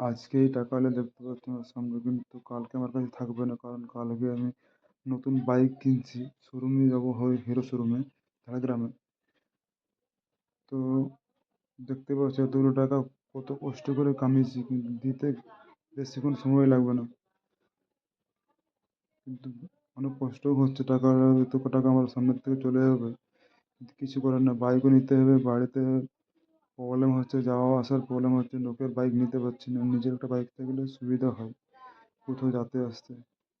আজকে এই টাকা হলে দেখতে পাচ্ছি আমার সামনে কিন্তু কালকে আমার কাছে থাকবে না, কারণ কালকে আমি নতুন বাইক কিনছি শোরুমে যাব হয় হিরো শোরুমে ঝাড়গ্রামে তো দেখতে পাচ্ছি এতগুলো টাকা কত কষ্ট করে কামিয়েছি, কিন্তু দিতে বেশিক্ষণ সময় লাগবে না। কিন্তু অনেক কষ্টও হচ্ছে, টাকা এত টাকা আমার সামনের থেকে চলে যাবে। কিন্তু কিছু করার না বাইকও নিতে হবে, বাড়িতে প্রবলেম হচ্ছে, যাওয়া আসার প্রবলেম হচ্ছে, লোকের বাইক নিতে পারছি না, নিজের একটা বাইক থাকলে সুবিধা হয়, কোথাও যেতে আসতে।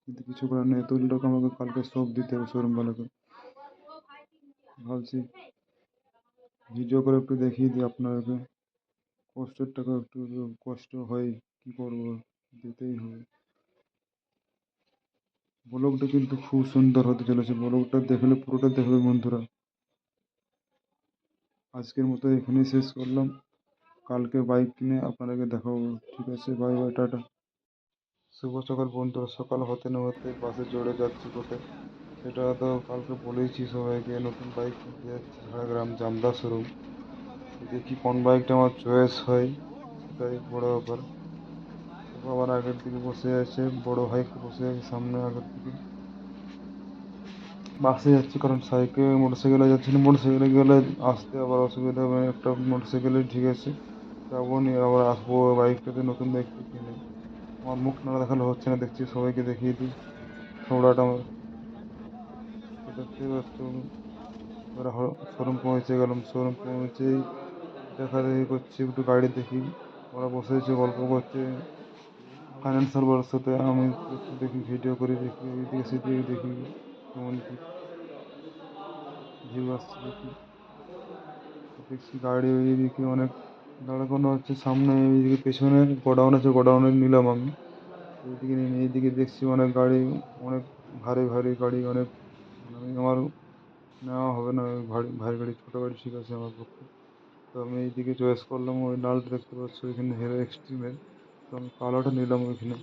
কিন্তু কিছু করার নেই, এতগুলো টাকা আমাকে কালকে সব দিতে হবে শোরুমওয়ালাকে। ভাবছি ভিডিও করে একটু দেখিয়ে দিই আপনাদেরকে। কষ্টের টাকা একটু কষ্ট হয়। কী করব? যেতেই হবে। ব্লগটা কিন্তু খুব সুন্দর হতে চলেছে। ব্লগটা দেখলে পুরোটা দেখবে বন্ধুরা। আজকের মতো এখানেই শেষ করলাম। কালকে বাইক কিনে আপনাদেরকে দেখাবো। ঠিক আছে? Bye bye tata. শুভ সকাল বন্ধুরা। সকাল হতে না হতে বাসে চড়ে যাচ্ছি কোথায় সেটা তো কালকে বলেইছি সবাইকে, নতুন বাইক কিনতে যাচ্ছি ঝাড়গ্রাম জামদা শোরুম দেখি কোন বাইকটা আমার চয়েস হয়। সেটাই বড় ব্যাপার। আমার আগের দিকে বসে আছে, বড় ভাই বসে আছে সামনে আগের দিকে। বাসে যাচ্ছি কারণ সাইকেল, মোটরসাইকেলে যাচ্ছি না মোটরসাইকেলে গেলে আসতে আবার অসুবিধা হবে, একটা মোটরসাইকেলে ঠিক আছে। যাব নিয়ে আবার আসব, বাইকটাতে নতুন বাইকটা কিনে। আমার মুখ না দেখালে হচ্ছে না, দেখছি সবাইকে দেখিয়ে দিই। থোড়াটা আমার। তো দেখতেই পাচ্ছ শোরুম পৌঁছে গেলাম, শোরুম পৌঁছেই দেখা দেখি করছি, একটু গাড়ি দেখি। ওরা বসেছে গল্প করছে। ফাইন্যান্সিয়াল বলার সাথে আমি দেখি ভিডিও করে, দেখি এদিকে সেদিকে দেখি কেমন কি। ভিউ আসছে দেখি। দেখছি গাড়ি ওইদিকে অনেক দাঁড়ানো হচ্ছে সামনে এইদিকে পেছনে গোডাউন আছে, গোডাউনে নিলাম আমি। এইদিকে নিয়ে এইদিকে দেখছি অনেক গাড়ি, অনেক ভারী ভারী গাড়ি, অনেক আমার নেওয়া হবে না, ভারী ভারী গাড়ি, ছোটো গাড়ি ঠিক আছে আমার পক্ষে। তো আমি এইদিকে চয়েস করলাম, ওই লালটা দেখতে পাচ্ছ ওইখানে হিরো এক্সট্রিমের আমি কালোটা নিলাম ওইখানে।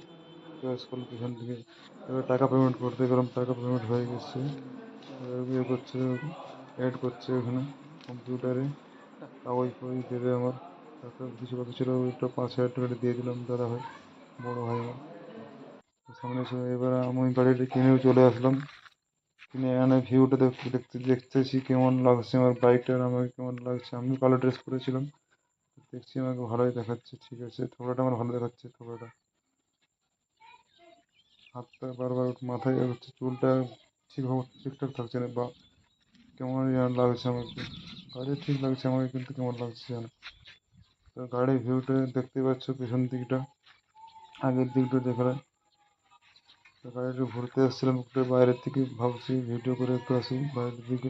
চয়েস করলাম এখান থেকে এবার টাকা পেমেন্ট করতে গেলাম, টাকা পেমেন্ট হয়ে গেছে। ইয়ে করছে অ্যাড করছে ওখানে কম্পিউটারে কাগজ ফাগজ দেবে আমার। টাকা কিছু কথা ছিল ওইটা পাঁচ হাজার টাকাটা দিয়ে দিলাম দাদা ভাই, বড়ো ভাই আমার। সামনে এসে এবার আমি গাড়িটা কিনেও চলে আসলাম। কিনে এনে ভিউটা দেখতে দেখতে দেখতেছি কেমন লাগছে আমার বাইকটার আমাকে কেমন লাগছে। আমি কালো ড্রেস পরেছিলাম। দেখছি আমাকে ভালোই দেখাচ্ছে, ঠিক আছে? থোড়াটা আমার ভালো দেখাচ্ছে থোড়াটা হাতটা বারবার মাথায় হচ্ছে চুলটা ঠিকভাবে ঠিকঠাক থাকছে না, বা কেমন যেন লাগছে আমাকে। গাড়ি ঠিক লাগছে আমাকে, কিন্তু কেমন লাগছে যেন। তো গাড়ির ভিউটা দেখতে পাচ্ছ পেছন দিকটা, আগের দিকটা দেখলে তো গাড়িটা ঘুরতে আসছিলাম একটু বাইরের থেকে ভাবছি ভিডিও করে একটু আসি, বাইরের দিকে।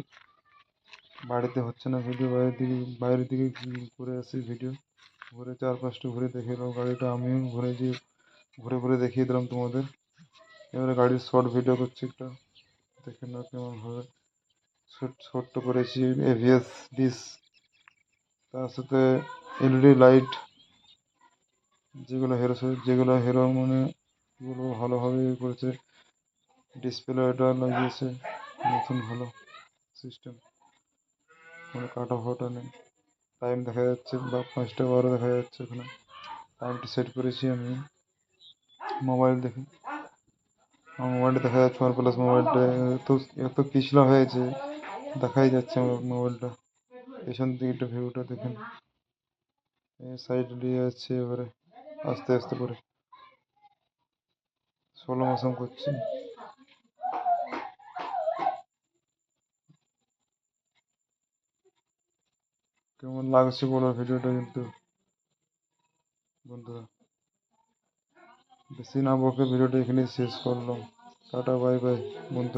বাড়িতে হচ্ছে না ভিডিও বাইরের দিকে বাইরের দিকে ঘুরে আসি ভিডিও ঘুরে চার পাঁচটা ঘুরে দেখে এলাম। গাড়িটা আমিও ঘুরে গিয়ে ঘুরে ঘুরে দেখিয়ে দিলাম তোমাদের। এবারে গাড়ির শর্ট ভিডিও করছি একটা। দেখে নাও কেমনভাবে ছোট্ট করেছি এভিএস ডিস তার সাথে এলইডি লাইট যেগুলো হিরো যেগুলো হিরো মানে এগুলো ভালোভাবে ইয়ে করেছে। ডিসপ্লে এটা লাগিয়েছে। নতুন ভালো সিস্টেম কোনো কাটা ফাটা নেই। টাইম দেখা যাচ্ছে বা পাঁচটা বারো দেখা যাচ্ছে ওখানে। টাইমটা সেট করেছি আমি মোবাইল দেখে। আমার মোবাইলটা দেখা যাচ্ছে ওয়ান প্লাস মোবাইলটা এত এত পিছলা হয়েছে, দেখাই যাচ্ছে আমার মোবাইলটা পেছন দিকটা ভিউটা দেখেন। সাইড দিয়ে যাচ্ছে এবারে, আস্তে আস্তে করে। ষোলো মাসম করছি। কেমন লাগছে বলো ভিডিওটা কিন্তু? বন্ধুরা, বেশি না বকে ভিডিওটা এখানেই শেষ করলাম। টাটা, বাই বাই, বন্ধু।